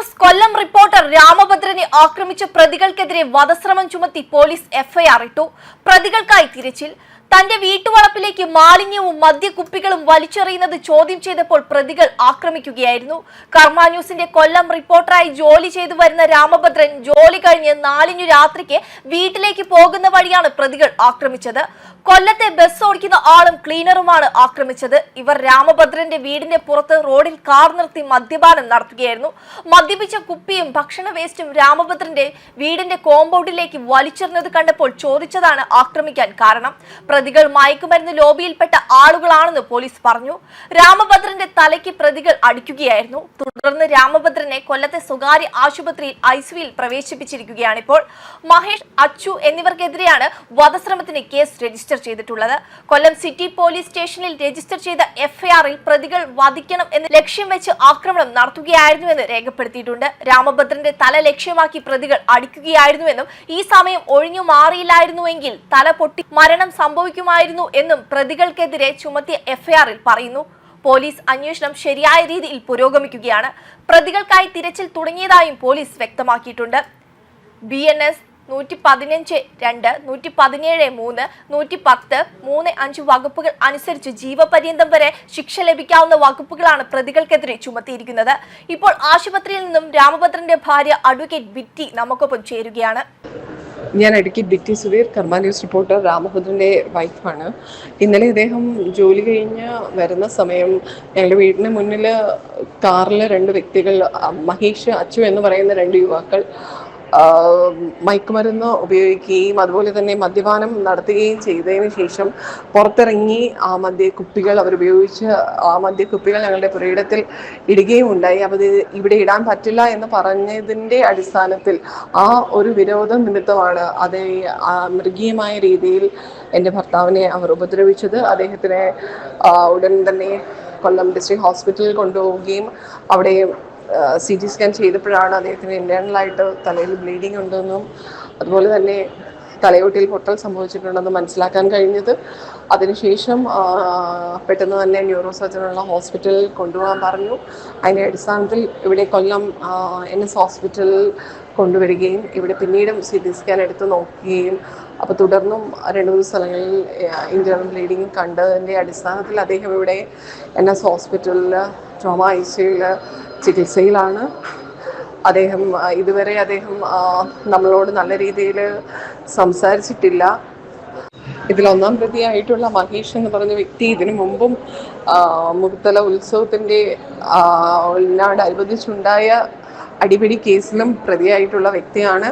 News കൊല്ലം reporter രാമഭദ്രനെ ആക്രമിച്ച പ്രതികൾക്കെതിരെ വധശ്രമം ചുമത്തി പോലീസ് എഫ്ഐആർ ഇട്ടു. പ്രതികൾക്കായി തിരച്ചിൽ. തന്റെ വീട്ടുവളപ്പിലേക്ക് മാലിന്യവും മദ്യക്കുപ്പികളും വലിച്ചെറിയുന്നത് ചോദ്യം ചെയ്തപ്പോൾ പ്രതികൾ ആക്രമിക്കുകയായിരുന്നു. കർമ്മ ന്യൂസിന്റെ കൊല്ലം റിപ്പോർട്ടറായി ജോലി ചെയ്തു വരുന്ന രാമഭദ്രൻ ജോലി കഴിഞ്ഞ് നാലിനു രാത്രിക്ക് വീട്ടിലേക്ക് പോകുന്ന വഴിയാണ് പ്രതികൾ ആക്രമിച്ചത്. കൊല്ലത്തെ ബസ് ഓടിക്കുന്ന ആളും ക്ലീനറുമാണ് ആക്രമിച്ചത്. ഇവർ രാമഭദ്രന്റെ വീടിന്റെ പുറത്ത് റോഡിൽ കാർ നിർത്തി മദ്യപാനം നടത്തുകയായിരുന്നു. മദ്യപിച്ച കുപ്പിയും ഭക്ഷണ വേസ്റ്റും രാമഭദ്രന്റെ വീടിന്റെ കോമ്പൗണ്ടിലേക്ക് വലിച്ചെറിഞ്ഞത് കണ്ടപ്പോൾ ചോദിച്ചതാണ് ആക്രമിക്കാൻ കാരണം. പ്രതികൾ മയക്കുമരുന്ന് ലോബിയിൽപ്പെട്ട ആളുകളാണെന്ന് പോലീസ് പറഞ്ഞു. രാമഭദ്രന്റെ തലയ്ക്ക് പ്രതികൾ അടിക്കുകയായിരുന്നു. തുടർന്ന് രാമഭദ്രനെ കൊല്ലത്തെ സ്വകാര്യ ആശുപത്രിയിൽ ഐസിയുവിൽ പ്രവേശിപ്പിച്ചിരിക്കുകയാണ് ഇപ്പോൾ മഹേഷ് അച്ചു എന്നിവർക്കെതിരെയാണ് വധശ്രമത്തിന് കേസ് രജിസ്റ്റർ ചെയ്തിട്ടുള്ളത്. കൊല്ലം സിറ്റി പോലീസ് സ്റ്റേഷനിൽ രജിസ്റ്റർ ചെയ്ത എഫ്ഐആറിൽ പ്രതികൾ വധിക്കണം എന്ന് ലക്ഷ്യം വെച്ച് ആക്രമണം നടത്തുകയായിരുന്നുവെന്ന് രേഖപ്പെടുത്തിയിട്ടുണ്ട്. രാമഭദ്രന്റെ തല ലക്ഷ്യമാക്കി പ്രതികൾ അടിക്കുകയായിരുന്നുവെന്നും ഈ സമയം ഒഴിഞ്ഞു മാറിയില്ലായിരുന്നുവെങ്കിൽ തല പൊട്ടി മരണം സംഭവിക്കുമായിരുന്നു എന്നും പ്രതികൾക്കെതിരെ ചുമത്തിയ എഫ്ഐആറിൽ പറയുന്നു. പോലീസ് അന്വേഷണം ശരിയായ രീതിയിൽ പുരോഗമിക്കുകയാണ്. പ്രതികൾക്കായി തിരച്ചിൽ തുടങ്ങിയതായും പോലീസ് വ്യക്തമാക്കിയിട്ടുണ്ട്. ബി എൻ എസ് നൂറ്റി പതിനഞ്ച് രണ്ട് നൂറ്റി പതിനേഴ് മൂന്ന് നൂറ്റി പത്ത് മൂന്ന് അഞ്ച് വകുപ്പുകൾ അനുസരിച്ച് ജീവപര്യന്തം വരെ ശിക്ഷ ലഭിക്കാവുന്ന വകുപ്പുകളാണ് പ്രതികൾക്കെതിരെ ചുമത്തിയിരിക്കുന്നത്. ഇപ്പോൾ ആശുപത്രിയിൽ നിന്നും രാമഭദ്രന്റെ ഭാര്യ അഡ്വക്കേറ്റ് ബിറ്റി നമുക്കൊപ്പം ചേരുകയാണ്. ഞാൻ ഇടുക്കി ബിറ്റി സുധീർ കർമ്മ ന്യൂസ് റിപ്പോർട്ടർ രാമഭദ്രന്റെ വൈഫാണ്. ഇന്നലെ ഇദ്ദേഹം ജോലി കഴിഞ്ഞ് വരുന്ന സമയം ഞങ്ങളുടെ വീടിന് മുന്നിൽ കാറിൽ രണ്ട് വ്യക്തികൾ മഹേഷ് അച്ചു എന്ന് പറയുന്ന രണ്ട് യുവാക്കൾ മയക്കുമരുന്ന് ഉപയോഗിക്കുകയും അതുപോലെ തന്നെ മദ്യപാനം നടത്തുകയും ചെയ്തതിന് ശേഷം പുറത്തിറങ്ങി ആ മദ്യക്കുപ്പികൾ അവർ ഉപയോഗിച്ച് ആ മദ്യക്കുപ്പികൾ ഞങ്ങളുടെ പുരയിടത്തിൽ ഇടുകയും ഉണ്ടായി. അപ്പോൾ ഇവിടെ ഇടാൻ പറ്റില്ല എന്ന് പറഞ്ഞതിന്റെ അടിസ്ഥാനത്തിൽ ആ ഒരു വിരോധം നിമിത്തമാണ് അത് മൃഗീയമായ രീതിയിൽ എന്റെ ഭർത്താവിനെ അവർ ഉപദ്രവിച്ചത്. അദ്ദേഹത്തിനെ ഉടൻ തന്നെ കൊല്ലം ഡിസ്ട്രിക്ട് ഹോസ്പിറ്റലിൽ കൊണ്ടുപോവുകയും അവിടെ സി ടി സ്കാൻ ചെയ്തപ്പോഴാണ് അദ്ദേഹത്തിന് ഇന്റേർണലായിട്ട് തലയിൽ ബ്ലീഡിംഗ് ഉണ്ടെന്നും അതുപോലെ തന്നെ തലയോട്ടിയിൽ പൊട്ടൽ സംഭവിച്ചിട്ടുണ്ടെന്ന് മനസ്സിലാക്കാൻ കഴിഞ്ഞത്. അതിനുശേഷം പെട്ടെന്ന് തന്നെ ന്യൂറോ സർജനുള്ള ഹോസ്പിറ്റലിൽ കൊണ്ടുപോകാൻ പറഞ്ഞു. അതിന്റെ അടിസ്ഥാനത്തിൽ ഇവിടെ കൊല്ലം എൻ എസ് ഹോസ്പിറ്റലിൽ കൊണ്ടുവരികയും ഇവിടെ പിന്നീടും സി ടി സ്കാൻ എടുത്ത് നോക്കുകയും അപ്പോൾ തുടർന്നും രണ്ട് മൂന്ന് സ്ഥലങ്ങളിൽ ഇന്റേർണൽ ബ്ലീഡിങ് കണ്ടതിന്റെ അടിസ്ഥാനത്തിൽ അദ്ദേഹം ഇവിടെ എൻ എസ് ഹോസ്പിറ്റലിൽ ട്രോമ ഐ സിയിൽ ചികിത്സയിലാണ്. അദ്ദേഹം ഇതുവരെ അദ്ദേഹം നമ്മളോട് നല്ല രീതിയിൽ സംസാരിച്ചിട്ടില്ല. ഇതിൽ ഒന്നാം പ്രതിയായിട്ടുള്ള മഹേഷ് എന്ന് പറഞ്ഞ വ്യക്തി ഇതിനു മുമ്പും മുത്തല ഉത്സവത്തിന്റെ അനുബന്ധിച്ചുണ്ടായ അടിപിടി കേസിലും പ്രതിയായിട്ടുള്ള വ്യക്തിയാണ്.